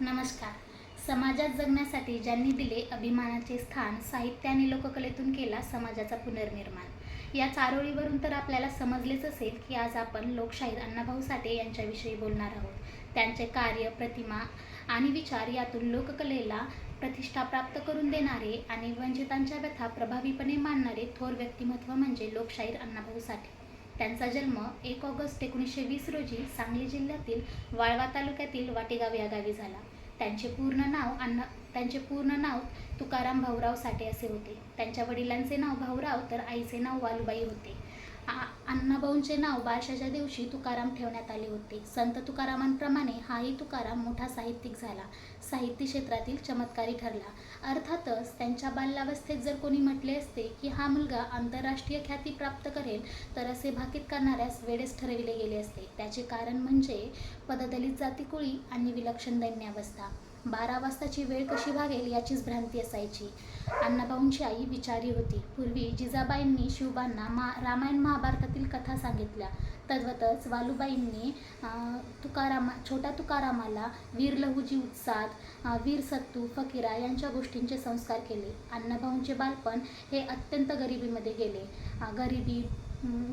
नमस्कार. समाजात जगण्यासाठी ज्यांनी दिले अभिमानाचे स्थान साहित्य आणि लोककलेतून केला समाजाचा पुनर्निर्माण. या चारोळीवरून तर आपल्याला समजलेच असेल की आज आपण लोकशाहीर अण्णाभाऊ साठे यांच्याविषयी बोलणार आहोत. त्यांचे कार्य प्रतिमा आणि विचार यातून लोककलेला प्रतिष्ठा प्राप्त करून देणारे आणि वंचितांच्या व्यथा प्रभावीपणे मांडणारे थोर व्यक्तिमत्व म्हणजे लोकशाहीर अण्णाभाऊ साठे. त्यांचा जन्म एक ऑगस्ट एकोणीसशे वीस रोजी सांगली जिल्ह्यातील वाळवा तालुक्यातील वाटेगाव या गावी झाला. त्यांचे पूर्ण नाव अण्णा त्यांचे पूर्ण नाव तुकाराम भाऊराव साठे असे होते. त्यांच्या वडिलांचे नाव भाऊराव तर आईचे नाव वालुबाई होते. अण्णाभाऊंचे नाव बारशाच्या दिवशी तुकाराम ठेवण्यात आले होते. संत तुकारामांप्रमाणे हाही तुकाराम मोठा साहित्यिक झाला. साहित्य क्षेत्रातील चमत्कारी ठरला. अर्थातच त्यांच्या बाल्यावस्थेत जर कोणी म्हटले असते की हा मुलगा आंतरराष्ट्रीय ख्याती प्राप्त करेल तर असे भाकीत करणाऱ्यास वेळेस ठरविले गेले असते. त्याचे कारण म्हणजे पददलित जातीकुळी आणि विलक्षण दैन्यावस्था. बारा वाजताची वेळ कशी भागेल याचीच भ्रांती असायची. अण्णाभाऊंची आई विचारी होती. पूर्वी जिजाबाईंनी शिवबांना मा रामायण महाभारतातील कथा सांगितल्या. तद्वतच वालुबाईंनी तुकारामा छोट्या तुकारामाला वीर लहुजी उत्साद वीर सत्तू फकीरा यांच्या गोष्टींचे संस्कार केले. अण्णाभाऊंचे बालपण हे अत्यंत गरिबीमध्ये गेले. गरिबी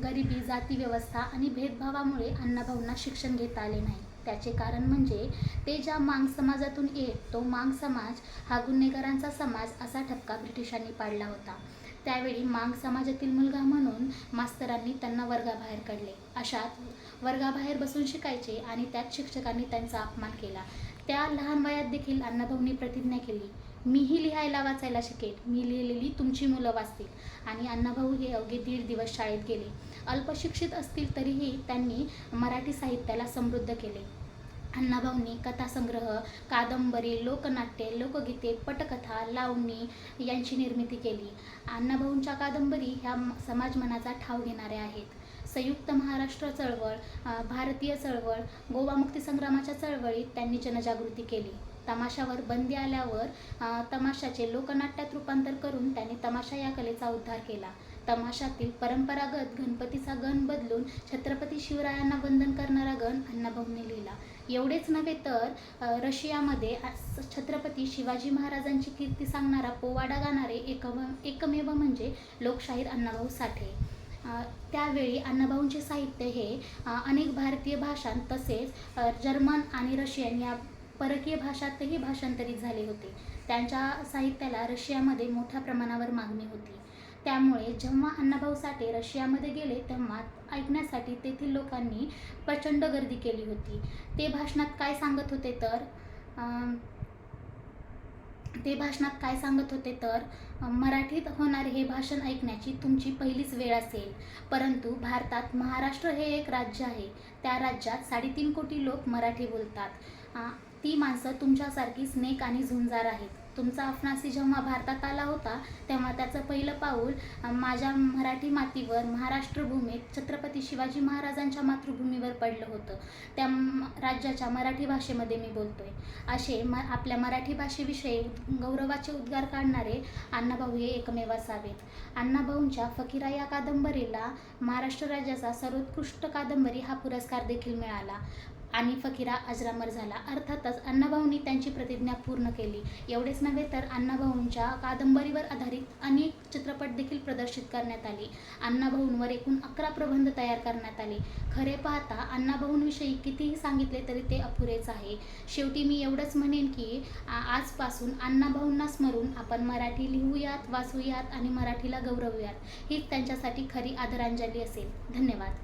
गरिबी जाती व्यवस्था आणि भेदभावामुळे अण्णाभाऊंना शिक्षण घेता आले नाही. त्याचे कारण म्हणजे ते ज्या मांग समाजातून येत तो मांग समाज हा गुन्हेगारांचा समाज असा ठपका ब्रिटिशांनी पाडला होता. त्यावेळी मांग समाजातील मुलगा म्हणून मास्तरांनी त्यांना वर्गाबाहेर काढले. अशात वर्गाबाहेर बसून शिकायचे आणि त्यात शिक्षकांनी त्यांचा अपमान केला. त्या लहान वयात देखील अण्णाभाऊंनी प्रतिज्ञा केली. मीही लिहायला वाचायला शिकेल मी लिहिलेली तुमची मुलं वाचतील. आणि अण्णाभाऊ हे अवघे दीड दिवस शाळेत गेले. अल्पशिक्षित असतील तरीही त्यांनी मराठी साहित्याला समृद्ध केले. अण्णाभाऊंनी कथासंग्रह कादंबरी लोकनाट्ये लोकगीते पटकथा लावणी यांची निर्मिती केली. अण्णाभाऊंच्या कादंबरी ह्या समाज समाजमनाचा ठाव घेणाऱ्या आहेत. संयुक्त महाराष्ट्र चळवळ भारतीय चळवळ गोवा मुक्तीसंग्रामाच्या चळवळीत त्यांनी जनजागृती केली. तमाशावर बंदी आल्यावर तमाशाचे लोकनाट्यात रूपांतर करून त्यांनी तमाशा या कलेचा उद्धार केला. तमाशातील परंपरागत गणपतीचा गण बदलून छत्रपती शिवरायांना वंदन करणारा गण अण्णाभाऊंनी लिहिला. एवढेच नव्हे तर रशियामध्ये छत्रपती शिवाजी महाराजांची कीर्ती सांगणारा पोवाडा गाणारे एकव एकमेव म्हणजे लोकशाहीर अण्णाभाऊ साठे. त्यावेळी अण्णाभाऊंचे साहित्य हे अनेक भारतीय भाषांत तसेच जर्मन आणि रशियन या परकीय भाषातही भाषांतरित झाले होते. त्यांच्या साहित्याला रशियामध्ये मोठ्या प्रमाणावर मागणी होती. त्यामुळे जेव्हा अण्णाभाऊ साठे रशियामध्ये गेले तेव्हा ऐकण्यासाठी तेथील लोकांनी प्रचंड गर्दी केली होती. ते भाषणात काय सांगत होते तर ते भाषणात काय सांगत होते तर मराठीत होणारे हे भाषण ऐकण्याची तुमची पहिलीच वेळ असेल. परंतु भारतात महाराष्ट्र हे एक राज्य आहे. त्या राज्यात साडेतीन कोटी लोक मराठी बोलतात. ती माणसं तुमच्यासारखी स्नेक आणि झुंजार आहेत. तुमचा अफनासी जेव्हा भारतात आला होता तेव्हा त्याचं पहिलं पाऊल माझ्या मराठी मातीवर महाराष्ट्र भूमीत छत्रपती शिवाजी महाराजांच्या मातृभूमीवर पडलं होतं. त्या राज्याच्या मराठी भाषेमध्ये मी बोलतोय. असे म आपल्या मराठी भाषेविषयी गौरवाचे उद्गार काढणारे अण्णाभाऊ हे एकमेव असावेत. अण्णाभाऊंच्या फकीरा या कादंबरीला महाराष्ट्र राज्याचा सर्वोत्कृष्ट कादंबरी हा पुरस्कार देखील मिळाला. आणि फकीरा अजरामर झाला. अर्थातच अण्णाभाऊंनी त्यांची प्रतिज्ञा पूर्ण केली. एवढेच नव्हे तर अण्णाभाऊंच्या कादंबरीवर आधारित अनेक चित्रपट देखील प्रदर्शित करण्यात आले. अण्णाभाऊंवर एकूण अकरा प्रबंध तयार करण्यात आले. खरे पाहता अण्णाभाऊंविषयी कितीही सांगितले तरी ते अपुरेच आहे. शेवटी मी एवढंच म्हणेन की आजपासून अण्णाभाऊंना स्मरून आपण मराठी लिहूयात वाचूयात आणि मराठीला गौरवूयात. हीच त्यांच्यासाठी खरी आदरांजली असेल. धन्यवाद.